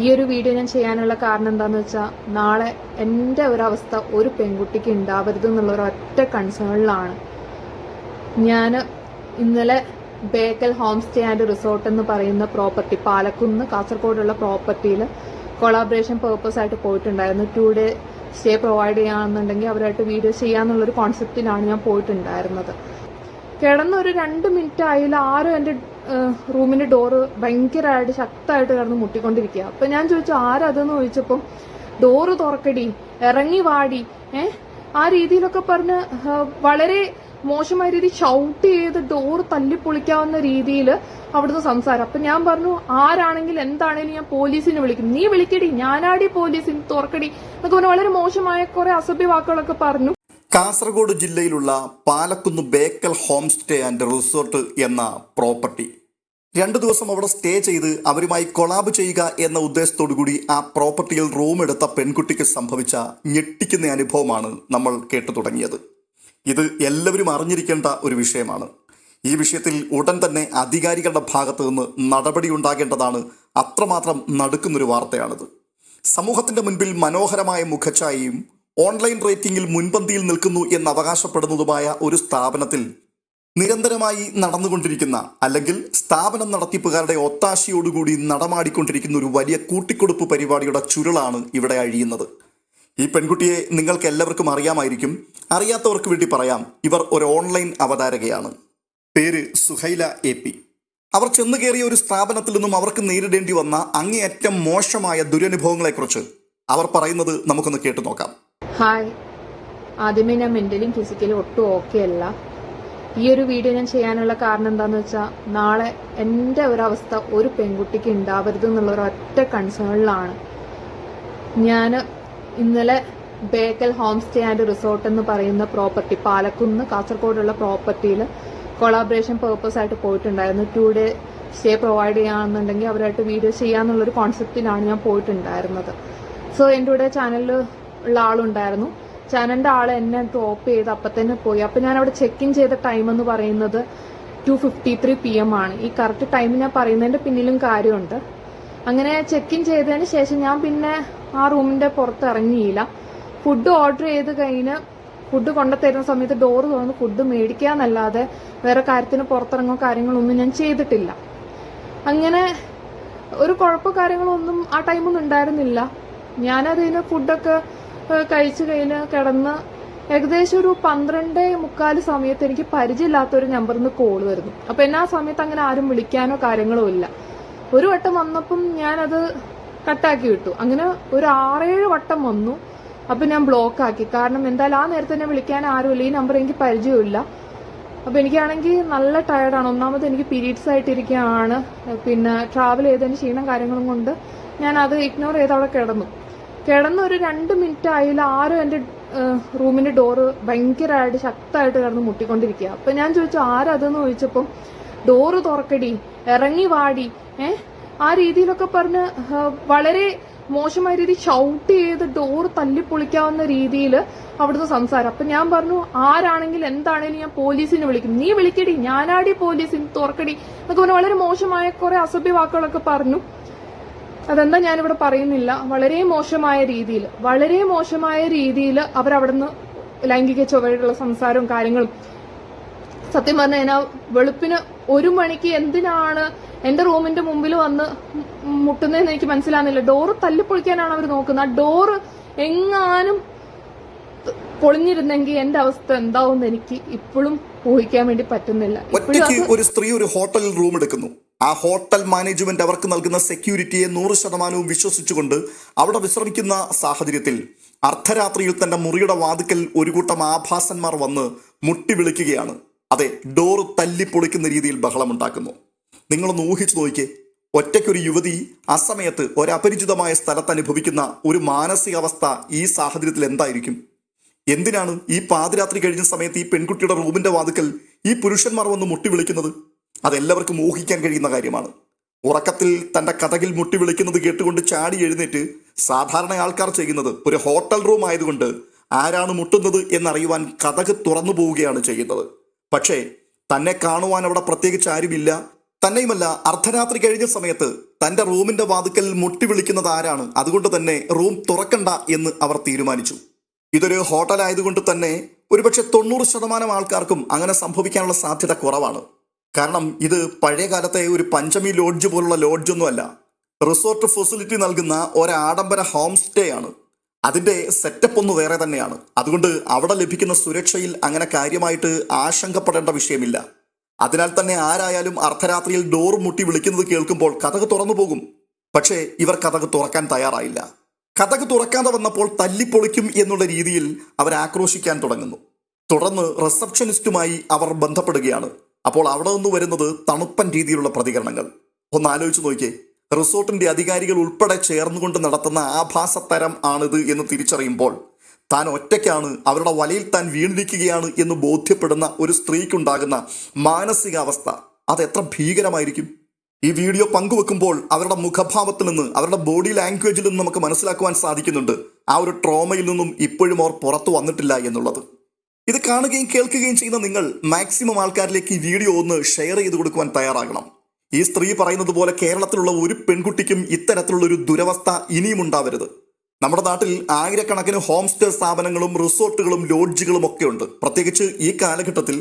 ഈ ഒരു വീഡിയോ ഞാൻ ചെയ്യാനുള്ള കാരണം എന്താന്ന് വെച്ചാൽ നാളെ എന്റെ ഒരവസ്ഥ ഒരു പെൺകുട്ടിക്ക് ഉണ്ടാവരുത് എന്നുള്ള ഒരു ഒറ്റ കൺസേണിലാണ് ഞാൻ ഇന്നലെ Bekal home stay and resort എന്ന് പറയുന്ന പ്രോപ്പർട്ടി പാലക്കുന്ന് കാസർഗോഡുള്ള പ്രോപ്പർട്ടിയിൽ കൊളാബറേഷൻ പേർപ്പസ് ആയിട്ട് പോയിട്ടുണ്ടായിരുന്നു. ടു ഡേ സ്റ്റേ പ്രൊവൈഡ് ചെയ്യാന്നുണ്ടെങ്കിൽ അവരായിട്ട് വീഡിയോ ചെയ്യാന്നുള്ളൊരു കോൺസെപ്റ്റിലാണ് ഞാൻ പോയിട്ടുണ്ടായിരുന്നത്. കിടന്ന് ഒരു രണ്ട് മിനിറ്റ് ആയില്ല ആരും എന്റെ റൂമിന്റെ ഡോറ് ഭയങ്കരമായിട്ട് ശക്തമായിട്ട് കിടന്ന് മുട്ടിക്കൊണ്ടിരിക്കുക അപ്പൊ ഞാൻ ചോദിച്ചു ആരതെന്ന് ചോദിച്ചപ്പം? ഡോറ് തുറക്കടി ഇറങ്ങി വാടി. ഏ? ആ രീതിയിലൊക്കെ പറഞ്ഞ് വളരെ മോശമായ രീതി ഷൗട്ട് ചെയ്ത് ഡോറ് തല്ലിപ്പൊളിക്കാവുന്ന രീതിയിൽ അവിടുന്ന് സംസാരം. അപ്പൊ ഞാൻ പറഞ്ഞു ആരാണെങ്കിൽ എന്താണെങ്കിലും ഞാൻ പോലീസിനെ വിളിക്കും. നീ വിളിക്കടി ഞാനാടി പോലീസിന് തുറക്കടി. എന്നൊക്കെ പറഞ്ഞു വളരെ മോശമായ കുറെ അസഭ്യ വാക്കുകളൊക്കെ പറഞ്ഞു. കാസർഗോഡ് ജില്ലയിലുള്ള Palakkunnu Bekal home stay and resort എന്ന പ്രോപ്പർട്ടി. രണ്ടു ദിവസം അവിടെ സ്റ്റേ ചെയ്ത് അവരുമായി കൊളാബ് ചെയ്യുക എന്ന ഉദ്ദേശത്തോടു കൂടി ആ പ്രോപ്പർട്ടിയിൽ റൂം എടുത്ത പെൺകുട്ടിക്ക് സംഭവിച്ച ഞെട്ടിക്കുന്ന അനുഭവമാണ് നമ്മൾ കേട്ടു തുടങ്ങിയത്. ഇത് എല്ലാവരും അറിഞ്ഞിരിക്കേണ്ട ഒരു വിഷയമാണ്. ഈ വിഷയത്തിൽ ഉടൻ തന്നെ അധികാരികളുടെ ഭാഗത്തു നിന്ന് നടപടി ഉണ്ടാകേണ്ടതാണ് അത്രമാത്രം നടുക്കുന്നൊരു വാർത്തയാണിത്. സമൂഹത്തിന്റെ മുൻപിൽ മനോഹരമായ മുഖഛായയും ഓൺലൈൻ റേറ്റിംഗിൽ മുൻപന്തിയിൽ നിൽക്കുന്നു എന്ന് അവകാശപ്പെടുന്നതുമായ ഒരു സ്ഥാപനത്തിൽ നിരന്തരമായി നടന്നുകൊണ്ടിരിക്കുന്ന അല്ലെങ്കിൽ സ്ഥാപനം നടത്തിപ്പുകാരുടെ ഒത്താശയോടുകൂടി നടമാടിക്കൊണ്ടിരിക്കുന്ന ഒരു വലിയ കൂട്ടിക്കൊടുപ്പ് പരിപാടിയുടെ ചുരുളാണ് ഇവിടെ അഴിയുന്നത്. ഈ പെൺകുട്ടിയെ നിങ്ങൾക്ക് എല്ലാവർക്കും അറിയാമായിരിക്കും. അറിയാത്തവർക്ക് വേണ്ടി പറയാം ഇവർ ഒരു ഓൺലൈൻ അവതാരകയാണ്. പേര് സുഹൈല എ പി. അവർ ചെന്നു കയറിയ ഒരു സ്ഥാപനത്തിൽ നിന്നും അവർക്ക് നേരിടേണ്ടി വന്ന അങ്ങേയറ്റം മോശമായ ദുരനുഭവങ്ങളെക്കുറിച്ച് അവർ പറയുന്നത് നമുക്കൊന്ന് കേട്ടു നോക്കാം. ഹായ്. ആദ്യമേ ഞാൻ മെന്റലിയും ഫിസിക്കലും ഒട്ടും ഓക്കെ അല്ല. ഈ ഒരു വീഡിയോ ഞാൻ ചെയ്യാനുള്ള കാരണം എന്താന്ന് വെച്ചാൽ നാളെ എന്റെ ഒരവസ്ഥ ഒരു പെൺകുട്ടിക്ക് ഉണ്ടാവരുത് എന്നുള്ള ഒരു ഒറ്റ കൺസേണിലാണ് ഞാൻ ഇന്നലെ Bekal home stay and resort എന്ന് പറയുന്ന പ്രോപ്പർട്ടി പാലക്കുന്ന് കാസർഗോഡുള്ള പ്രോപ്പർട്ടിയിൽ കൊളാബറേഷൻ പേർപ്പസ് ആയിട്ട് പോയിട്ടുണ്ടായിരുന്നു. ടു ഡേ സ്റ്റേ പ്രൊവൈഡ് ചെയ്യാന്നുണ്ടെങ്കിൽ അവരായിട്ട് വീഡിയോ ചെയ്യാന്നുള്ളൊരു കോൺസെപ്റ്റിലാണ് ഞാൻ പോയിട്ടുണ്ടായിരുന്നത്. സോ എന്റെ കൂടെ ചാനലിൽ ഉള്ള ആളുണ്ടായിരുന്നു. ചാനലിന്റെ ആൾ എന്നെ ഡ്രോപ്പ് ചെയ്ത് അപ്പം തന്നെ പോയി. അപ്പൊ ഞാൻ അവിടെ ചെക്ക് ഇൻ ചെയ്ത ടൈം എന്ന് പറയുന്നത് two fifty three P M ആണ്. ഈ കറക്റ്റ് ടൈം ഞാൻ പറയുന്നതിന്റെ പിന്നിലും കാര്യമുണ്ട്. അങ്ങനെ ചെക്ക് ഇൻ ചെയ്തതിന് ശേഷം ഞാൻ പിന്നെ ആ റൂമിന്റെ പുറത്ത് ഇറങ്ങിയില്ല. ഫുഡ് ഓർഡർ ചെയ്ത് കഴിഞ്ഞ് ഫുഡ് കൊണ്ടുതരുന്ന സമയത്ത് ഡോറ് തുറന്ന് ഫുഡ് മേടിക്കാന്നല്ലാതെ വേറെ കാര്യത്തിന് പുറത്തിറങ്ങോ കാര്യങ്ങളൊന്നും ഞാൻ ചെയ്തിട്ടില്ല. അങ്ങനെ ഒരു കുഴപ്പ കാര്യങ്ങളൊന്നും ആ ടൈമൊന്നും ഉണ്ടായിരുന്നില്ല. ഞാനതിന് ഫുഡൊക്കെ കഴിച്ചു കഴിഞ്ഞ് കിടന്ന് ഏകദേശം ഒരു പന്ത്രണ്ട് മുക്കാൽ സമയത്ത് എനിക്ക് പരിചയമില്ലാത്ത ഒരു നമ്പറിൽ നിന്ന് കോൾ വരുന്നു. അപ്പൊ എന്നാ സമയത്ത് അങ്ങനെ ആരും വിളിക്കാനോ കാര്യങ്ങളോ ഇല്ല. ഒരു വട്ടം വന്നപ്പം ഞാനത് കട്ടാക്കി വിട്ടു. അങ്ങനെ ഒരു ആറേഴ് വട്ടം വന്നു. അപ്പൊ ഞാൻ ബ്ലോക്ക് ആക്കി. കാരണം എന്തായാലും ആ നേരത്തെ തന്നെ വിളിക്കാൻ ആരുമില്ല ഈ നമ്പർ എനിക്ക് പരിചയമില്ല അപ്പൊ എനിക്കാണെങ്കിൽ നല്ല ടയർഡാണ് ഒന്നാമത് എനിക്ക് പീരീഡ്സ് ആയിട്ടിരിക്കുകയാണ്. പിന്നെ ട്രാവൽ ചെയ്തതിന് ക്ഷീണം കാര്യങ്ങളും കൊണ്ട് ഞാൻ അത് ഇഗ്നോർ ചെയ്ത് അവിടെ കിടന്നു. കിടന്ന് ഒരു രണ്ട് മിനിറ്റ് ആയില്ല ആരും എന്റെ റൂമിന്റെ ഡോറ് ഭയങ്കരമായിട്ട് ശക്തമായിട്ട് കിടന്ന് മുട്ടിക്കൊണ്ടിരിക്കുക. അപ്പൊ ഞാൻ ചോദിച്ചു ആരതെന്ന് ചോദിച്ചപ്പം? ഡോറ് തുറക്കടി ഇറങ്ങി വാടി. ഏ? ആ രീതിയിലൊക്കെ പറഞ്ഞ് വളരെ മോശമായ രീതി ഷൗട്ട് ചെയ്ത് ഡോർ തല്ലിപ്പൊളിക്കാവുന്ന രീതിയിൽ അവിടുന്ന് സംസാരം. അപ്പൊ ഞാൻ പറഞ്ഞു ആരാണെങ്കിലും എന്താണെങ്കിലും ഞാൻ പോലീസിനെ വിളിക്കും. നീ വിളിക്കടി ഞാനാടി പോലീസിന് തുറക്കടി. എന്നൊക്കെ പറഞ്ഞു വളരെ മോശമായ കുറെ അസഭ്യ വാക്കുകളൊക്കെ പറഞ്ഞു. അതെന്താ ഞാനിവിടെ പറയുന്നില്ല. വളരെ മോശമായ രീതിയിൽ വളരെ മോശമായ രീതിയിൽ അവരവിടുന്ന് ലൈംഗിക ചൊവ്വയുള്ള സംസാരവും കാര്യങ്ങളും. സത്യം പറഞ്ഞാൽ കഴിഞ്ഞാൽ വെളുപ്പിന് ഒരു മണിക്ക് എന്തിനാണ് എന്റെ റൂമിന്റെ മുമ്പിൽ വന്ന് മുട്ടുന്നതെന്ന് എനിക്ക് മനസ്സിലാകുന്നില്ല ഡോറ് തല്ലിപ്പൊളിക്കാനാണ് അവർ നോക്കുന്നത്. ആ ഡോറ് എങ്ങാനും പൊളിഞ്ഞിരുന്നെങ്കിൽ എന്റെ അവസ്ഥ എന്താവും എനിക്ക് ഇപ്പോഴും ഊഹിക്കാൻ വേണ്ടി പറ്റുന്നില്ല. ഒരു സ്ത്രീ ഒരു ഹോട്ടലിൽ റൂം എടുക്കുന്നു. ആ ഹോട്ടൽ മാനേജ്മെന്റ് അവർക്ക് നൽകുന്ന സെക്യൂരിറ്റിയെ നൂറ് ശതമാനവും വിശ്വസിച്ചുകൊണ്ട് അവിടെ വിശ്രമിക്കുന്ന സാഹചര്യത്തിൽ അർദ്ധരാത്രിയിൽ തന്റെ മുറിയുടെ വാതിക്കൽ ഒരു കൂട്ടം ആഭാസന്മാർ വന്ന് മുട്ടി വിളിക്കുകയാണ്. അതെ ഡോറ് തല്ലി പൊളിക്കുന്ന രീതിയിൽ ബഹളമുണ്ടാക്കുന്നു. നിങ്ങളൊന്ന് ഊഹിച്ചു നോക്കിയേ ഒറ്റയ്ക്കൊരു യുവതി ആ സമയത്ത് ഒരപരിചിതമായ സ്ഥലത്ത് അനുഭവിക്കുന്ന ഒരു മാനസികാവസ്ഥ ഈ സാഹചര്യത്തിൽ എന്തായിരിക്കും? എന്തിനാണ് ഈ പാതിരാത്രി കഴിഞ്ഞ സമയത്ത് ഈ പെൺകുട്ടിയുടെ റൂമിന്റെ വാതുക്കൽ ഈ പുരുഷന്മാർ വന്ന് മുട്ടി വിളിക്കുന്നത്? അതെല്ലാവർക്കും ഊഹിക്കാൻ കഴിയുന്ന കാര്യമാണ്. ഉറക്കത്തിൽ തന്റെ കഥകിൽ മുട്ടി വിളിക്കുന്നത് കേട്ടുകൊണ്ട് ചാടി എഴുന്നേറ്റ് സാധാരണ ആൾക്കാർ ചെയ്യുന്നത് ഒരു ഹോട്ടൽ റൂം ആയതുകൊണ്ട് ആരാണ് മുട്ടുന്നത് എന്നറിയുവാൻ കഥക് തുറന്നു പോവുകയാണ് ചെയ്യുന്നത്. പക്ഷേ തന്നെ കാണുവാൻ അവിടെ പ്രത്യേകിച്ച് ആരുമില്ല. തന്നെയുമല്ല അർദ്ധരാത്രി കഴിഞ്ഞ സമയത്ത് തന്റെ റൂമിന്റെ വാതുക്കൽ മുട്ടി വിളിക്കുന്നത് ആരാണ്? അതുകൊണ്ട് തന്നെ റൂം തുറക്കണ്ട എന്ന് അവർ തീരുമാനിച്ചു. ഇതൊരു ഹോട്ടൽ ആയതുകൊണ്ട് തന്നെ ഒരുപക്ഷെ തൊണ്ണൂറ് ശതമാനം ആൾക്കാർക്കും അങ്ങനെ സംഭവിക്കാനുള്ള സാധ്യത കുറവാണ്. കാരണം ഇത് പഴയ കാലത്തെ ഒരു പഞ്ചമി ലോഡ്ജ് പോലുള്ള ലോഡ്ജൊന്നുമല്ല. റിസോർട്ട് ഫെസിലിറ്റി നൽകുന്ന ഒരാഡംബര ഹോം സ്റ്റേ ആണ്. അതിന്റെ സെറ്റപ്പ് ഒന്ന് വേറെ തന്നെയാണ്. അതുകൊണ്ട് അവിടെ ലഭിക്കുന്ന സുരക്ഷയിൽ അങ്ങനെ കാര്യമായിട്ട് ആശങ്കപ്പെടേണ്ട വിഷയമില്ല. അതിനാൽ തന്നെ ആരായാലും അർദ്ധരാത്രിയിൽ ഡോർ മുട്ടി വിളിക്കുന്നത് കേൾക്കുമ്പോൾ കഥക് തുറന്നു പോകും. പക്ഷേ ഇവർ കഥക് തുറക്കാൻ തയ്യാറായില്ല. കഥക് തുറക്കാതെ വന്നപ്പോൾ തല്ലിപ്പൊളിക്കും എന്നുള്ള രീതിയിൽ അവർ ആക്രോശിക്കാൻ തുടങ്ങുന്നു. തുടർന്ന് റിസപ്ഷനിസ്റ്റുമായി അവർ ബന്ധപ്പെടുകയാണ്. അപ്പോൾ അവിടെ നിന്ന് വരുന്നത് തണുപ്പൻ രീതിയിലുള്ള പ്രതികരണങ്ങൾ. ഒന്ന് ആലോചിച്ച് നോക്കിയേ. റിസോർട്ടിന്റെ അധികാരികൾ ഉൾപ്പെടെ ചേർന്നുകൊണ്ട് നടത്തുന്ന ആഭാസത്തരം ആണിത് എന്ന് തിരിച്ചറിയുമ്പോൾ താൻ ഒറ്റയ്ക്കാണ് അവരുടെ വലയിൽ താൻ വീണിരിക്കുകയാണ് എന്ന് ബോധ്യപ്പെടുന്ന ഒരു സ്ത്രീക്കുണ്ടാകുന്ന മാനസികാവസ്ഥ. അത് എത്ര ഭീകരമായിരിക്കും? ഈ വീഡിയോ പങ്കുവെക്കുമ്പോൾ അവരുടെ മുഖഭാവത്തിൽ നിന്ന് അവരുടെ ബോഡി ലാംഗ്വേജിൽ നിന്ന് നമുക്ക് മനസ്സിലാക്കുവാൻ സാധിക്കുന്നുണ്ട് ആ ഒരു ട്രോമയിൽ നിന്നും ഇപ്പോഴും അവർ പുറത്തു വന്നിട്ടില്ല എന്നുള്ളത്. ഇത് കാണുകയും കേൾക്കുകയും ചെയ്യുന്ന നിങ്ങൾ മാക്സിമം ആൾക്കാരിലേക്ക് ഈ വീഡിയോ ഒന്ന് ഷെയർ ചെയ്ത് കൊടുക്കുവാൻ തയ്യാറാകണം. ഈ സ്ത്രീ പറയുന്നത് പോലെ കേരളത്തിലുള്ള ഒരു പെൺകുട്ടിക്കും ഇത്തരത്തിലുള്ള ഒരു ദുരവസ്ഥ ഇനിയും ഉണ്ടാവരുത്. നമ്മുടെ നാട്ടിൽ ആയിരക്കണക്കിന് ഹോം സ്റ്റേ സ്ഥാപനങ്ങളും റിസോർട്ടുകളും ലോഡ്ജുകളും ഒക്കെ ഉണ്ട്. പ്രത്യേകിച്ച് ഈ കാലഘട്ടത്തിൽ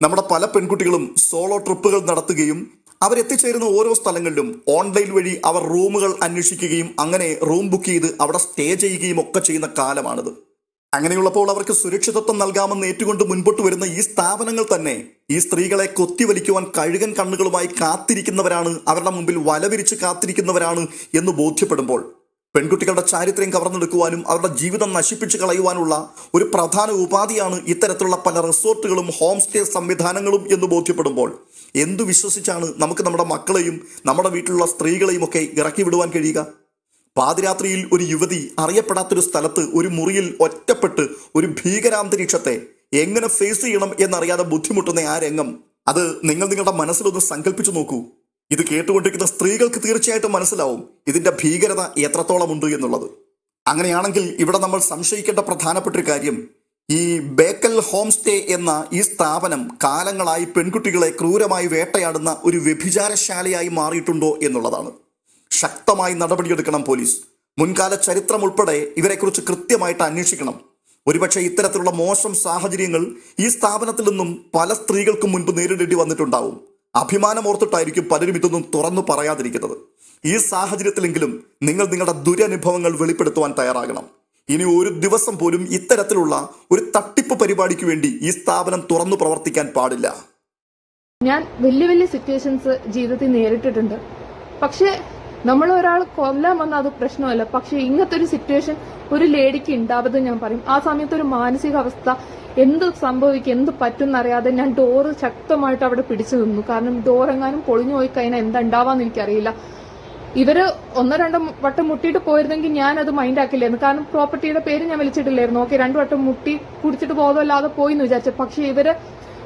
നമ്മുടെ പല പെൺകുട്ടികളും സോളോ ട്രിപ്പുകൾ നടത്തുകയും അവരെത്തിച്ചേരുന്ന ഓരോ സ്ഥലങ്ങളിലും ഓൺലൈൻ വഴി അവർ റൂമുകൾ അന്വേഷിക്കുകയും അങ്ങനെ റൂം ബുക്ക് ചെയ്ത് അവിടെ സ്റ്റേ ചെയ്യുകയും ഒക്കെ ചെയ്യുന്ന കാലമാണിത്. അങ്ങനെയുള്ളപ്പോൾ അവർക്ക് സുരക്ഷിതത്വം നൽകാമെന്ന് ഏറ്റുകൊണ്ട് മുൻപോട്ട് വരുന്ന ഈ സ്ഥാപനങ്ങൾ തന്നെ ഈ സ്ത്രീകളെ കൊത്തിവലിക്കുവാൻ കഴുകൻ കണ്ണുകളുമായി കാത്തിരിക്കുന്നവരാണ് അവരുടെ മുമ്പിൽ വലവിരിച്ച് കാത്തിരിക്കുന്നവരാണ് എന്ന് ബോധ്യപ്പെടുമ്പോൾ പെൺകുട്ടികളുടെ ചാരിത്രം കവർന്നെടുക്കുവാനും അവരുടെ ജീവിതം നശിപ്പിച്ചു കളയുവാനുള്ള ഒരു പ്രധാന ഉപാധിയാണ് ഇത്തരത്തിലുള്ള പല റിസോർട്ടുകളും ഹോം സ്റ്റേ സംവിധാനങ്ങളും എന്ന് ബോധ്യപ്പെടുമ്പോൾ എന്തു വിശ്വസിച്ചാണ് നമുക്ക് നമ്മുടെ മക്കളെയും നമ്മുടെ വീട്ടിലുള്ള സ്ത്രീകളെയും ഒക്കെ ഇറക്കി വിടുവാൻ കഴിയുക? പാതിരാത്രിയിൽ ഒരു യുവതി അറിയപ്പെടാത്തൊരു സ്ഥലത്ത് ഒരു മുറിയിൽ ഒറ്റപ്പെട്ട് ഒരു ഭീകരാന്തരീക്ഷത്തെ എങ്ങനെ ഫേസ് ചെയ്യണം എന്നറിയാതെ ബുദ്ധിമുട്ടുന്ന ആ രംഗം. അത് നിങ്ങൾ നിങ്ങളുടെ മനസ്സിലൊന്ന് സങ്കല്പിച്ചു നോക്കൂ. ഇത് കേട്ടുകൊണ്ടിരിക്കുന്ന സ്ത്രീകൾക്ക് തീർച്ചയായിട്ടും മനസ്സിലാവും ഇതിന്റെ ഭീകരത എത്രത്തോളം ഉണ്ട് എന്നുള്ളത്. അങ്ങനെയാണെങ്കിൽ ഇവിടെ നമ്മൾ സംശയിക്കേണ്ട പ്രധാനപ്പെട്ട ഒരു കാര്യം. ഈ ബേക്കൽ ഹോം സ്റ്റേ എന്ന ഈ സ്ഥാപനം കാലങ്ങളായി പെൺകുട്ടികളെ ക്രൂരമായി വേട്ടയാടുന്ന ഒരു വ്യഭിചാരശാലയായി മാറിയിട്ടുണ്ടോ എന്നുള്ളതാണ്. ശക്തമായി നടപടിയെടുക്കണം പോലീസ്. മുൻകാല ചരിത്രം ഉൾപ്പെടെ ഇവരെക്കുറിച്ച് കൃത്യമായിട്ട് അന്വേഷിക്കണം. ഒരുപക്ഷെ ഇത്തരത്തിലുള്ള മോശം സാഹചര്യങ്ങൾ ഈ സ്ഥാപനത്തിൽ നിന്നും പല സ്ത്രീകൾക്കും മുൻപ് നേരിടേണ്ടി വന്നിട്ടുണ്ടാവും. അഭിമാനം ഓർത്തിട്ടായിരിക്കും പലരും ഇതൊന്നും തുറന്നു പറയാതിരിക്കുന്നത്. ഈ സാഹചര്യത്തിലെങ്കിലും നിങ്ങൾ നിങ്ങളുടെ ദുരനുഭവങ്ങൾ വെളിപ്പെടുത്തുവാൻ തയ്യാറാകണം. ഇനി ഒരു ദിവസം പോലും ഇത്തരത്തിലുള്ള ഒരു തട്ടിപ്പ് പരിപാടിക്ക് വേണ്ടി ഈ സ്ഥാപനം തുറന്നു പ്രവർത്തിക്കാൻ പാടില്ല. ഞാൻ വലിയ വലിയ സിറ്റുവേഷൻസ് ജീവിതത്തിൽ നേരിട്ടിട്ടുണ്ട്. പക്ഷെ നമ്മൾ ഒരാൾ കൊല്ലാൻ വന്ന അത് പ്രശ്നമല്ല. പക്ഷെ ഇങ്ങനത്തെ ഒരു സിറ്റുവേഷൻ ഒരു ലേഡിക്ക് ഉണ്ടാവത് ഞാൻ പറയും. ആ സമയത്ത് ഒരു മാനസികാവസ്ഥ എന്ത് സംഭവിക്കും എന്ത് പറ്റും എന്നറിയാതെ ഞാൻ ഡോറ് ശക്തമായിട്ട് അവിടെ പിടിച്ചു നിന്നു. കാരണം ഡോർ എങ്ങാനും പൊളിഞ്ഞു പോയി കഴിഞ്ഞാൽ എന്താ ഉണ്ടാവാന്ന് എനിക്കറിയില്ല. ഇവർ ഒന്നോ രണ്ടോ വട്ടം മുട്ടിയിട്ട് പോയിരുന്നെങ്കിൽ ഞാൻ അത് മൈൻഡ് ആക്കില്ലായിരുന്നു. കാരണം പ്രോപ്പർട്ടിയുടെ പേര് ഞാൻ വിളിച്ചിട്ടില്ലായിരുന്നു. ഓക്കെ രണ്ടു വട്ടം മുട്ടി കുടിച്ചിട്ട് പോകുമല്ലാതെ പോയി എന്ന് വിചാരിച്ചു. പക്ഷെ ഇവർ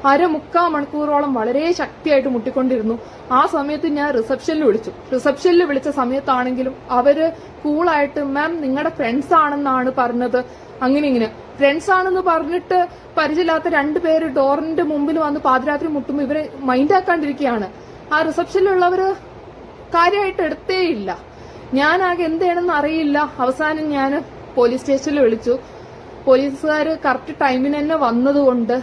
അര മുക്കാൽ മണിക്കൂറോളം വളരെ ശക്തിയായിട്ട് മുട്ടിക്കൊണ്ടിരുന്നു. ആ സമയത്ത് ഞാൻ റിസപ്ഷനിൽ വിളിച്ചു. റിസപ്ഷനിൽ വിളിച്ച സമയത്താണെങ്കിലും അവർ കൂളായിട്ട് മാം നിങ്ങളുടെ ഫ്രണ്ട്സ് ആണെന്നാണ് പറഞ്ഞത്. അങ്ങനെ ഇങ്ങനെ. ഫ്രണ്ട്സ് ആണെന്ന് പറഞ്ഞിട്ട് പരിചയമില്ലാത്ത രണ്ടുപേര് ഡോറിന്റെ മുമ്പിൽ വന്ന് പാതിരാത്രി മുട്ടുമ്പോൾ ഇവരെ മൈൻഡ് ആക്കാണ്ടിരിക്കുകയാണ്. ആ റിസപ്ഷനിലുള്ളവര് കാര്യമായിട്ട് എടുത്തേയില്ല ഞാൻ ആകെ ചെയ്യണമെന്ന് അറിയില്ല. അവസാനം ഞാൻ പോലീസ് സ്റ്റേഷനിൽ വിളിച്ചു. പോലീസുകാർ കറക്റ്റ് ടൈമിന് തന്നെ വന്നതുകൊണ്ട്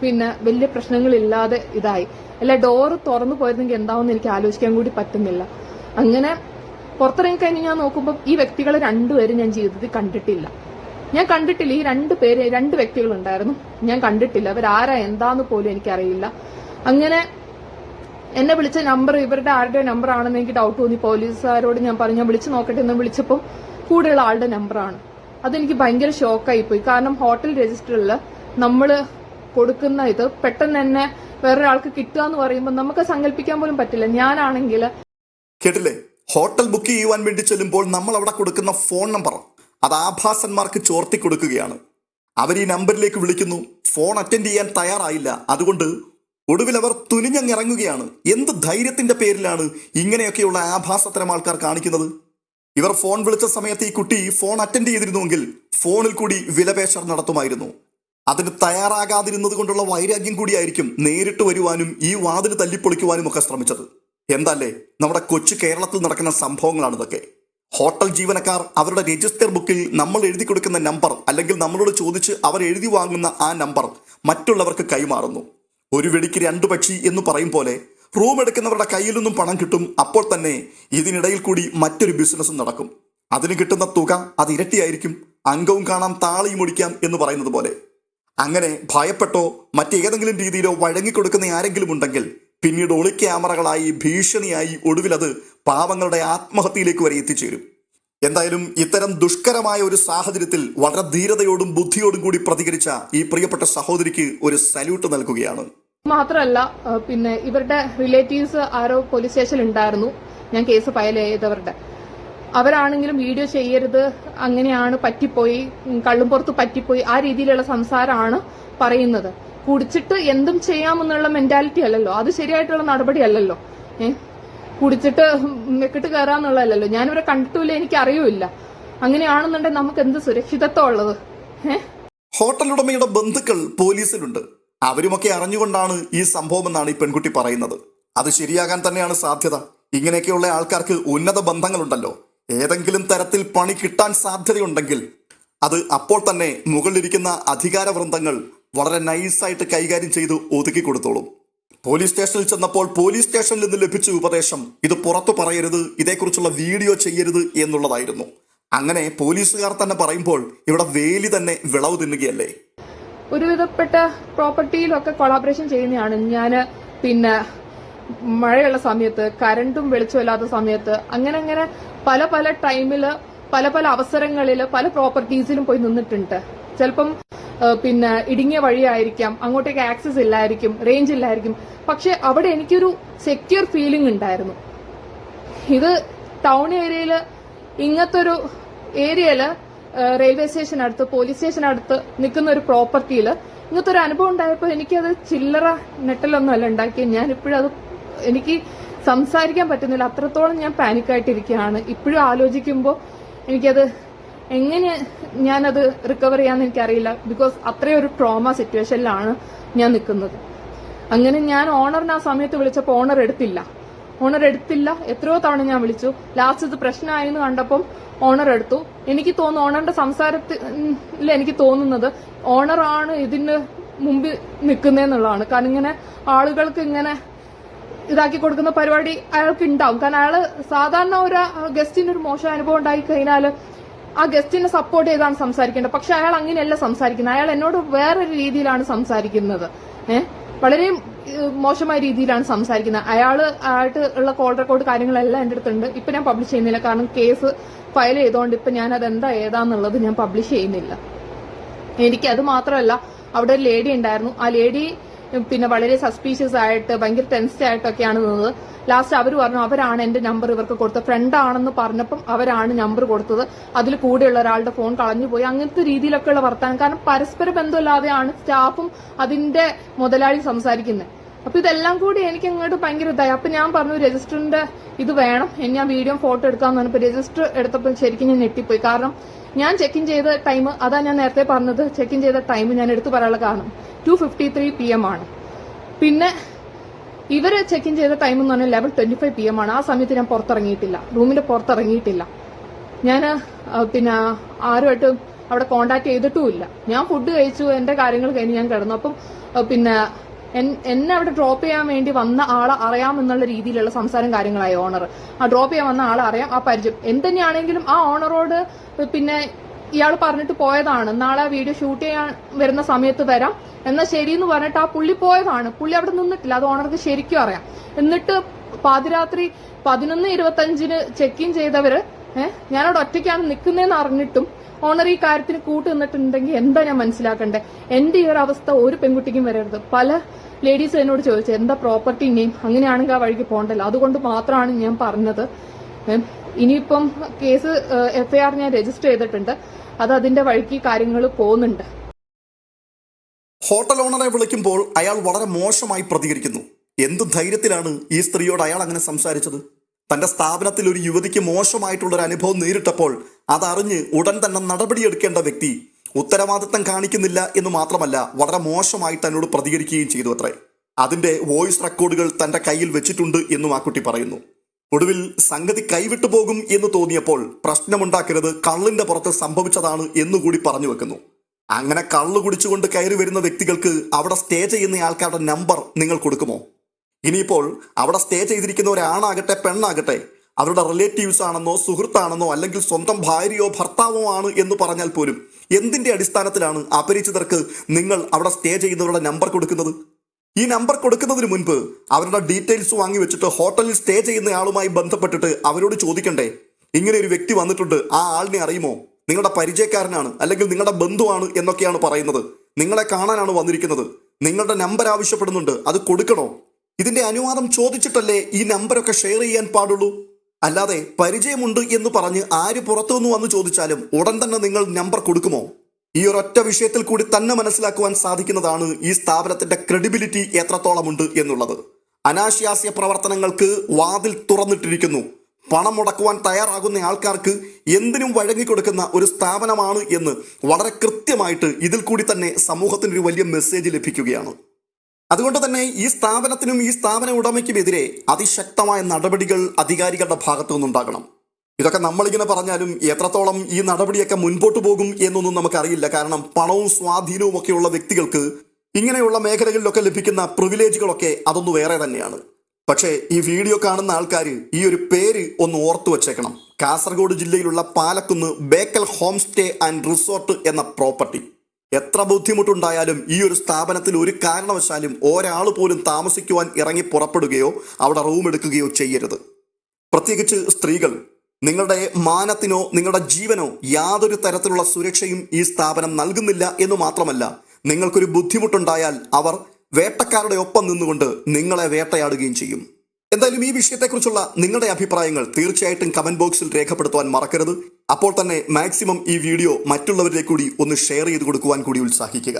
പിന്നെ വലിയ പ്രശ്നങ്ങളില്ലാതെ ഇതായി. അല്ല ഡോറ് തുറന്നു പോയിരുന്നെങ്കിൽ എന്താവെന്ന് എനിക്ക് ആലോചിക്കാൻ കൂടി പറ്റുന്നില്ല. അങ്ങനെ പുറത്തിറങ്ങി കഴിഞ്ഞ് ഞാൻ നോക്കുമ്പോൾ ഈ വ്യക്തികളെ രണ്ടുപേരും ഞാൻ ജീവിതത്തിൽ കണ്ടിട്ടില്ല. ഞാൻ കണ്ടിട്ടില്ല. ഈ രണ്ട് പേര് രണ്ട് വ്യക്തികളുണ്ടായിരുന്നു. ഞാൻ കണ്ടിട്ടില്ല. അവരാരാ എന്താന്ന് പോലും എനിക്കറിയില്ല. അങ്ങനെ എന്നെ വിളിച്ച നമ്പർ ഇവരുടെ ആരുടെ നമ്പർ ആണെന്ന് എനിക്ക് ഡൗട്ട് തോന്നി. പോലീസുകാരോട് ഞാൻ പറഞ്ഞു ഞാൻ വിളിച്ചു നോക്കട്ടെ എന്ന് വിളിച്ചപ്പോൾ കൂടെയുള്ള ആളുടെ നമ്പറാണ് അതെനിക്ക് ഭയങ്കര ഷോക്കായി പോയി. കാരണം ഹോട്ടൽ രജിസ്റ്ററിൽ നമ്മൾ കൊടുക്കുന്ന ഇത് പെട്ടെന്ന് തന്നെ വേറൊരാൾക്ക് കിട്ടുക എന്ന് പറയുമ്പോൾ നമുക്ക് സങ്കല്പിക്കാൻ പോലും പറ്റില്ല. ഞാനാണെങ്കിൽ കേട്ടില്ലേ? ഹോട്ടൽ ബുക്ക് ചെയ്യുവാൻ വേണ്ടി ചെല്ലുമ്പോൾ നമ്മൾ അവിടെ കൊടുക്കുന്ന ഫോൺ നമ്പർ അത് ആഭാസന്മാർക്ക് ചോർത്തി കൊടുക്കുകയാണ്. അവർ ഈ നമ്പറിലേക്ക് വിളിക്കുന്നു. ഫോൺ അറ്റൻഡ് ചെയ്യാൻ തയ്യാറായില്ല. അതുകൊണ്ട് ഒടുവിൽ അവർ തുനിഞ്ഞങ്ങിറങ്ങുകയാണ് എന്ത് ധൈര്യത്തിന്റെ പേരിലാണ് ഇങ്ങനെയൊക്കെയുള്ള ആഭാസത്തരം ആൾക്കാർ കാണിക്കുന്നത്? ഇവർ ഫോൺ വിളിച്ച സമയത്ത് ഈ കുട്ടി ഫോൺ അറ്റൻഡ് ചെയ്തിരുന്നുവെങ്കിൽ ഫോണിൽ കൂടി വിലപേശർ നടത്തുമായിരുന്നു. അതിന് തയ്യാറാകാതിരുന്നത് കൊണ്ടുള്ള വൈരാഗ്യം കൂടിയായിരിക്കും നേരിട്ട് വരുവാനും ഈ വാതിൽ തല്ലിപ്പൊളിക്കുവാനും ഒക്കെ ശ്രമിച്ചത്. എന്തല്ലേ? നമ്മുടെ കൊച്ചു കേരളത്തിൽ നടക്കുന്ന സംഭവങ്ങളാണ് ഇതൊക്കെ ഹോട്ടൽ ജീവനക്കാർ അവരുടെ രജിസ്റ്റർ ബുക്കിൽ നമ്മൾ എഴുതി കൊടുക്കുന്ന നമ്പർ അല്ലെങ്കിൽ നമ്മളോട് ചോദിച്ച് അവർ എഴുതി വാങ്ങുന്ന ആ നമ്പർ മറ്റുള്ളവർക്ക് കൈമാറുന്നു. ഒരു വെടിക്ക് രണ്ടു പക്ഷി എന്ന് പറയും പോലെ റൂം എടുക്കുന്നവരുടെ കയ്യിൽ നിന്നും പണം കിട്ടും. അപ്പോൾ തന്നെ ഇതിനിടയിൽ കൂടി മറ്റൊരു ബിസിനസ്സും നടക്കും. അതിന് കിട്ടുന്ന തുക അത് ഇരട്ടിയായിരിക്കും. അംഗവും കാണാം താളിയും ഒടിക്കാം എന്ന് പറയുന്നത് പോലെ. അങ്ങനെ ഭയപ്പെട്ടോ മറ്റേതെങ്കിലും രീതിയിലോ വഴങ്ങിക്കൊടുക്കുന്ന ആരെങ്കിലും ഉണ്ടെങ്കിൽ പിന്നീട് ഒളി ക്യാമറകളായി ഭീഷണിയായി ഒടുവിൽ അത് പാവങ്ങളുടെ ആത്മഹത്യയിലേക്ക് വരെ എത്തിച്ചേരും. എന്തായാലും ഇത്തരം ദുഷ്കരമായ ഒരു സാഹചര്യത്തിൽ വളരെ ധീരതയോടും ബുദ്ധിയോടും കൂടി പ്രതികരിച്ച ഈ പ്രിയപ്പെട്ട സഹോദരിക്ക് ഒരു സല്യൂട്ട് നൽകുകയാണ്. മാത്രമല്ല പിന്നെ ഇവരുടെ റിലേറ്റീവ്സ് ആരോ പോലീസ് സ്റ്റേഷനിൽ ഉണ്ടായിരുന്നു ഞാൻ കേസ് ഫയൽ ചെയ്തവരുടെ. അവരാണെങ്കിലും വീഡിയോ ചെയ്യരുത് അങ്ങനെയാണ് പറ്റിപ്പോയി കള്ളും കള്ളുംപുറത്ത് പറ്റിപ്പോയി ആ രീതിയിലുള്ള സംസാരമാണ് പറയുന്നത്. കുടിച്ചിട്ട് എന്തും ചെയ്യാമെന്നുള്ള മെന്റാലിറ്റി അല്ലല്ലോ അത് ശരിയായിട്ടുള്ള നടപടി അല്ലല്ലോ. ഏഹ് കുടിച്ചിട്ട് മെക്കിട്ട് കയറാന്നുള്ളതല്ലോ ഞാനിവരെ കണ്ടിട്ടില്ല എനിക്ക് അറിയൂല അങ്ങനെയാണെന്നുണ്ടെങ്കിൽ നമുക്ക് എന്ത് സുരക്ഷിതത്വം ഉള്ളത്? ഹോട്ടൽ ബന്ധുക്കൾ പോലീസിലുണ്ട്. അവരുമൊക്കെ അറിഞ്ഞുകൊണ്ടാണ് ഈ സംഭവം എന്നാണ് ഈ പെൺകുട്ടി പറയുന്നത്. അത് ശരിയാകാൻ തന്നെയാണ് സാധ്യത. ഇങ്ങനെയൊക്കെയുള്ള ആൾക്കാർക്ക് ഉന്നത ബന്ധങ്ങളുണ്ടല്ലോ. ഏതെങ്കിലും തരത്തിൽ പണി കിട്ടാൻ സാധ്യതയുണ്ടെങ്കിൽ അത് അപ്പോൾ തന്നെ മുകളിലിരിക്കുന്ന അധികാര വൃന്ദങ്ങൾ വളരെ നൈസായിട്ട് കൈകാര്യം ചെയ്ത് ഒതുക്കി കൊടുത്തോളും. പോലീസ് സ്റ്റേഷനിൽ ചെന്നപ്പോൾ പോലീസ് സ്റ്റേഷനിൽ നിന്ന് ലഭിച്ച ഉപദേശം ഇത് പുറത്തു പറയരുത് ഇതേക്കുറിച്ചുള്ള വീഡിയോ ചെയ്യരുത് എന്നുള്ളതായിരുന്നു. അങ്ങനെ പോലീസുകാർ തന്നെ പറയുമ്പോൾ ഇവിടെ വേലി തന്നെ വിളവ് തിന്നുകയല്ലേ? ഒരുവിധപ്പെട്ട പ്രോപ്പർട്ടിയിലൊക്കെ കൊളാബറേഷൻ ചെയ്യുന്നതാണ് ഞാൻ പിന്നെ മഴയുള്ള സമയത്ത് കരണ്ടും വെളിച്ചമില്ലാത്ത സമയത്ത് അങ്ങനെ അങ്ങനെ പല പല ടൈമിൽ പല പല അവസരങ്ങളിൽ പല പ്രോപ്പർട്ടീസിലും പോയി നിന്നിട്ടുണ്ട്. ചിലപ്പം പിന്നെ ഇടുങ്ങിയ വഴിയായിരിക്കാം അങ്ങോട്ടേക്ക് ആക്സസ് ഇല്ലായിരിക്കും റേഞ്ച് ഇല്ലായിരിക്കും. പക്ഷെ അവിടെ എനിക്കൊരു സെക്യൂർ ഫീലിംഗ് ഉണ്ടായിരുന്നു. ഇത് ടൗൺ ഏരിയയിൽ ഇങ്ങനത്തെ ഒരു ഏരിയയിൽ റെയിൽവേ സ്റ്റേഷൻ അടുത്ത് പോലീസ് സ്റ്റേഷൻ അടുത്ത് നിൽക്കുന്ന ഒരു പ്രോപ്പർട്ടിയിൽ ഇങ്ങനത്തെ ഒരു അനുഭവം ഉണ്ടായപ്പോൾ എനിക്കത് ചില്ലറ നെട്ടലൊന്നുമല്ല ഉണ്ടാക്കിയത്. ഞാൻ ഇപ്പോഴും അത് എനിക്ക് സംസാരിക്കാൻ പറ്റുന്നില്ല. അത്രത്തോളം ഞാൻ പാനിക്കായിട്ടിരിക്കുകയാണ്. ഇപ്പോഴും ആലോചിക്കുമ്പോൾ എനിക്കത് എങ്ങനെ ഞാനത് റിക്കവർ ചെയ്യാന്ന് എനിക്കറിയില്ല. ബിക്കോസ് അത്രയും ഒരു ട്രോമ സിറ്റുവേഷനിലാണ് ഞാൻ നിൽക്കുന്നത്. അങ്ങനെ ഞാൻ ഓണറിന് ആ സമയത്ത് വിളിച്ചപ്പോൾ ഓണർ എടുത്തില്ല. ഓണർ എടുത്തില്ല. എത്രയോ തവണ ഞാൻ വിളിച്ചു. ലാസ്റ്റ് ഇത് പ്രശ്നമായെന്ന് കണ്ടപ്പം ഓണർ എടുത്തു. എനിക്ക് തോന്നുന്നു ഓണറിന്റെ സംസാരത്തിൽ എനിക്ക് തോന്നുന്നത് ഓണറാണ് ഇതിന് മുമ്പിൽ നിൽക്കുന്നതെന്നുള്ളതാണ് കാരണം ഇങ്ങനെ ആളുകൾക്ക് ഇങ്ങനെ ഇതാക്കി കൊടുക്കുന്ന പരിപാടി അയാൾക്ക് ഉണ്ടാവും. കാരണം അയാൾ സാധാരണ ഒരു ഗസ്റ്റിന് ഒരു മോശം അനുഭവം ഉണ്ടായി കഴിഞ്ഞാൽ ആ ഗസ്റ്റിനെ സപ്പോർട്ട് ചെയ്താണ് സംസാരിക്കേണ്ടത്. പക്ഷെ അയാൾ അങ്ങനെയല്ല സംസാരിക്കുന്നത്. അയാൾ എന്നോട് വേറൊരു രീതിയിലാണ് സംസാരിക്കുന്നത്. ഏഹ് വളരെ മോശമായ രീതിയിലാണ് സംസാരിക്കുന്നത്. അയാൾ ആയിട്ട് ഉള്ള കോൾ റെക്കോർഡ് കാര്യങ്ങളെല്ലാം എന്റെ അടുത്തുണ്ട്. ഇപ്പൊ ഞാൻ പബ്ലിഷ് ചെയ്യുന്നില്ല. കാരണം കേസ് ഫയൽ ചെയ്തുകൊണ്ട് ഇപ്പൊ ഞാൻ അതെന്താ ഏതാന്നുള്ളത് ഞാൻ പബ്ലിഷ് ചെയ്യുന്നില്ല. എനിക്ക് അത് മാത്രമല്ല അവിടെ ഒരു ലേഡി ഉണ്ടായിരുന്നു. ആ ലേഡി പിന്നെ വളരെ സസ്പീഷ്യസ് ആയിട്ട് ഭയങ്കര ടെൻസ്ഡ് ആയിട്ടൊക്കെയാണ് നിന്നത് ലാസ്റ്റ് അവർ പറഞ്ഞു അവരാണ് എന്റെ നമ്പർ ഇവർക്ക് കൊടുത്തത്. ഫ്രണ്ട് ആണെന്ന് പറഞ്ഞപ്പം അവരാണ് നമ്പർ കൊടുത്തത്. അതിൽ കൂടെയുള്ള ഒരാളുടെ ഫോൺ കളഞ്ഞു പോയി അങ്ങനത്തെ രീതിയിലൊക്കെയുള്ള വർത്താനം. കാരണം പരസ്പര ബന്ധമില്ലാതെയാണ് സ്റ്റാഫും അതിന്റെ മുതലാളി സംസാരിക്കുന്നത്. അപ്പൊ ഇതെല്ലാം കൂടി എനിക്ക് അങ്ങോട്ട് ഭയങ്കര ഇതായി. അപ്പൊ ഞാൻ പറഞ്ഞു രജിസ്റ്ററിന്റെ ഇത് വേണം. ഞാൻ വീഡിയോ ഫോട്ടോ എടുക്കാന്ന് പറഞ്ഞപ്പോ രജിസ്റ്റർ എടുത്തപ്പോൾ ശരിക്കും ഞാൻ ഞെട്ടിപ്പോയി. കാരണം ഞാൻ ചെക്ക് ഇൻ ചെയ്ത ടൈം അതാ ഞാൻ നേരത്തെ പറഞ്ഞത്. ചെക്ക് ഇൻ ചെയ്ത ടൈം ഞാൻ എടുത്തു പറയാനുള്ള കാരണം two fifty three P M ആണ്. പിന്നെ ഇവർ ചെക്ക് ഇൻ ചെയ്ത ടൈം എന്ന് പറഞ്ഞാൽ level twenty five P M ആണ്. ആ സമയത്ത് ഞാൻ പുറത്തിറങ്ങിയിട്ടില്ല. റൂമിന്റെ പുറത്തിറങ്ങിയിട്ടില്ല. ഞാൻ പിന്നെ ആരുമായിട്ടും അവിടെ കോണ്ടാക്ട് ചെയ്തിട്ടുമില്ല ഞാൻ ഫുഡ് കഴിച്ചു എന്റെ കാര്യങ്ങൾ കഴിഞ്ഞ് ഞാൻ കിടന്നു. അപ്പം പിന്നെ എന്നെ അവിടെ ഡ്രോപ്പ് ചെയ്യാൻ വേണ്ടി വന്ന ആളെ അറിയാം എന്നുള്ള രീതിയിലുള്ള സംസാരം കാര്യങ്ങളായി ഓണർ ആ ഡ്രോപ്പ് ചെയ്യാൻ വന്ന ആളെ അറിയാം ആ പരിചയം. എന്തുതന്നെയാണെങ്കിലും ആ ഓണറോട് പിന്നെ ഇയാൾ പറഞ്ഞിട്ട് പോയതാണ്. നാളെ വീഡിയോ ഷൂട്ട് ചെയ്യാൻ വരുന്ന സമയത്ത് വരാം. എന്നാൽ ശരി എന്ന് പറഞ്ഞിട്ട് ആ പുള്ളി പോയതാണ്. പുള്ളി അവിടെ നിന്നിട്ടില്ല. അത് ഓണർക്ക് ശരിക്കും അറിയാം. എന്നിട്ട് പാതിരാത്രി പതിനൊന്ന് ഇരുപത്തഞ്ചിന് ചെക്ക് ഇൻ ചെയ്തവര് ഏഹ് ഞാനവിടെ ഒറ്റയ്ക്കാണ് നിൽക്കുന്നതെന്ന് അറിഞ്ഞിട്ടും ഓണർ ഈ കാര്യത്തിന് കൂട്ട് നിന്നിട്ടുണ്ടെങ്കിൽ എന്താ ഞാൻ മനസ്സിലാക്കണ്ടേ? എന്റെ ഈ ഒരു അവസ്ഥ ഒരു പെൺകുട്ടിക്കും വരരുത്. പല ലേഡീസ് എന്നോട് ചോദിച്ചു എന്താ പ്രോപ്പർട്ടി നെയിം അങ്ങനെയാണെങ്കിൽ ആ വഴിക്ക് പോകണ്ടല്ലോ. അതുകൊണ്ട് മാത്രമാണ് ഞാൻ പറഞ്ഞത്. ഇനിയിപ്പം കേസ് എഫ്ഐആർ ഞാൻ രജിസ്റ്റർ ചെയ്തിട്ടുണ്ട്. അത് അതിന്റെ വഴിക്ക് കാര്യങ്ങൾ പോകുന്നുണ്ട്. ഹോട്ടൽ ഓണറെ വിളിക്കുമ്പോൾ അയാൾ വളരെ മോശമായി പ്രതികരിക്കുന്നു. എന്ത് ധൈര്യത്തിലാണ് ഈ സ്ത്രീയോട് അയാൾ അങ്ങനെ സംസാരിച്ചത്? തന്റെ സ്ഥാപനത്തിൽ ഒരു യുവതിക്ക് മോശമായിട്ടുള്ള ഒരു അനുഭവം നേരിട്ടപ്പോൾ അതറിഞ്ഞ് ഉടൻ തന്നെ നടപടിയെടുക്കേണ്ട വ്യക്തി ഉത്തരവാദിത്തം കാണിക്കുന്നില്ല എന്ന് മാത്രമല്ല വളരെ മോശമായിട്ട് തന്നോട് പ്രതികരിക്കുകയും ചെയ്തു അത്രേ. അതിന്റെ വോയിസ് റെക്കോർഡുകൾ തന്റെ കയ്യിൽ വെച്ചിട്ടുണ്ട് എന്നും ആ കുട്ടി പറയുന്നു. ഒടുവിൽ സംഗതി കൈവിട്ടു പോകും എന്ന് തോന്നിയപ്പോൾ പ്രശ്നമുണ്ടാക്കരുത് കള്ളിന്റെ പുറത്ത് സംഭവിച്ചതാണ് എന്നുകൂടി പറഞ്ഞു വെക്കുന്നു. അങ്ങനെ കള്ളു കുടിച്ചുകൊണ്ട് കയറി വരുന്ന വ്യക്തികൾക്ക് അവിടെ സ്റ്റേ ചെയ്യുന്ന ആൾക്കാരുടെ നമ്പർ നിങ്ങൾ കൊടുക്കുമോ? ഇനിയിപ്പോൾ അവിടെ സ്റ്റേ ചെയ്തിരിക്കുന്ന ഒരാണാകട്ടെ പെണ്ണാകട്ടെ അവരുടെ റിലേറ്റീവ്സ് ആണെന്നോ സുഹൃത്താണെന്നോ അല്ലെങ്കിൽ സ്വന്തം ഭാര്യയോ ഭർത്താവോ ആണ് എന്ന് പറഞ്ഞാൽ പോലും എന്തിന്റെ അടിസ്ഥാനത്തിലാണ് അപരിചിതർക്ക് നിങ്ങൾ അവിടെ സ്റ്റേ ചെയ്യുന്നവരുടെ നമ്പർ കൊടുക്കുന്നത്? ഈ നമ്പർ കൊടുക്കുന്നതിന് മുൻപ് അവരുടെ ഡീറ്റെയിൽസ് വാങ്ങി വെച്ചിട്ട് ഹോട്ടലിൽ സ്റ്റേ ചെയ്യുന്ന ആളുമായി ബന്ധപ്പെട്ടിട്ട് അവരോട് ചോദിക്കണ്ടേ? ഇങ്ങനെ ഒരു വ്യക്തി വന്നിട്ടുണ്ട്. ആ ആളിനെ അറിയുമോ? നിങ്ങളുടെ പരിചയക്കാരനാണ് അല്ലെങ്കിൽ നിങ്ങളുടെ ബന്ധുവാണ് എന്നൊക്കെയാണ് പറയുന്നത്. നിങ്ങളെ കാണാനാണ് വന്നിരിക്കുന്നത്. നിങ്ങളുടെ നമ്പർ ആവശ്യപ്പെടുന്നുണ്ട്. അത് കൊടുക്കണോ? ഇതിന്റെ അനുവാദം ചോദിച്ചിട്ടല്ലേ ഈ നമ്പരൊക്കെ ഷെയർ ചെയ്യാൻ പാടുള്ളൂ? അല്ലാതെ പരിചയമുണ്ട് എന്ന് പറഞ്ഞ് ആര് പുറത്തുനിന്ന് വന്ന് ചോദിച്ചാലും ഉടൻ തന്നെ നിങ്ങൾ നമ്പർ കൊടുക്കുമോ? ഈ ഒരൊറ്റ വിഷയത്തിൽ കൂടി തന്നെ മനസ്സിലാക്കുവാൻ സാധിക്കുന്നതാണ് ഈ സ്ഥാപനത്തിന്റെ ക്രെഡിബിലിറ്റി എത്രത്തോളമുണ്ട് എന്നുള്ളത്. അനാശാസ്യ പ്രവർത്തനങ്ങൾക്ക് വാതിൽ തുറന്നിട്ടിരിക്കുന്നു. പണം മുടക്കുവാൻ തയ്യാറാകുന്ന ആൾക്കാർക്ക് എന്തിനും വഴങ്ങിക്കൊടുക്കുന്ന ഒരു സ്ഥാപനമാണ് എന്ന് വളരെ കൃത്യമായിട്ട് ഇതിൽ കൂടി തന്നെ സമൂഹത്തിന് ഒരു വലിയ മെസ്സേജ് ലഭിക്കുകയാണ്. അതുകൊണ്ട് തന്നെ ഈ സ്ഥാപനത്തിനും ഈ സ്ഥാപന ഉടമയ്ക്കുമെതിരെ അതിശക്തമായ നടപടികൾ അധികാരികളുടെ ഭാഗത്തു നിന്നുണ്ടാകണം. ഇതൊക്കെ നമ്മളിങ്ങനെ പറഞ്ഞാലും എത്രത്തോളം ഈ നടപടിയൊക്കെ മുൻപോട്ട് പോകും എന്നൊന്നും നമുക്കറിയില്ല. കാരണം പണവും സ്വാധീനവും ഒക്കെയുള്ള വ്യക്തികൾക്ക് ഇങ്ങനെയുള്ള മേഖലകളിലൊക്കെ ലഭിക്കുന്ന പ്രിവിലേജുകളൊക്കെ അതൊന്ന് വേറെ തന്നെയാണ്. പക്ഷേ ഈ വീഡിയോ കാണുന്ന ആൾക്കാർ ഈ ഒരു പേര് ഒന്ന് ഓർത്തു വച്ചേക്കണം. കാസർഗോഡ് ജില്ലയിലുള്ള Palakkunnu Bekal home stay and resort എന്ന പ്രോപ്പർട്ടി. എത്ര ബുദ്ധിമുട്ടുണ്ടായാലും ഈ ഒരു സ്ഥാപനത്തിൽ ഒരു കാരണവശാലും ഒരാൾ പോലും താമസിക്കുവാൻ ഇറങ്ങി പുറപ്പെടുകയോ അവിടെ റൂം എടുക്കുകയോ ചെയ്യരുത്. പ്രത്യേകിച്ച് സ്ത്രീകൾ നിങ്ങളുടെ മാനത്തിനോ നിങ്ങളുടെ ജീവനോ യാതൊരു തരത്തിലുള്ള സുരക്ഷയും ഈ സ്ഥാപനം നൽകുന്നില്ല എന്ന് മാത്രമല്ല നിങ്ങൾക്കൊരു ബുദ്ധിമുട്ടുണ്ടായാൽ അവർ വേട്ടക്കാരുടെ ഒപ്പം നിന്നുകൊണ്ട് നിങ്ങളെ വേട്ടയാടുകയും ചെയ്യും. എന്തായാലും ഈ വിഷയത്തെക്കുറിച്ചുള്ള നിങ്ങളുടെ അഭിപ്രായങ്ങൾ തീർച്ചയായിട്ടും കമന്റ് ബോക്സിൽ രേഖപ്പെടുത്തുവാൻ മറക്കരുത്. അപ്പോൾ തന്നെ മാക്സിമം ഈ വീഡിയോ മറ്റുള്ളവരിലേക്ക് കൂടി ഒന്ന് ഷെയർ ചെയ്ത് കൊടുക്കുവാൻ കൂടി ഉത്സാഹിക്കുക.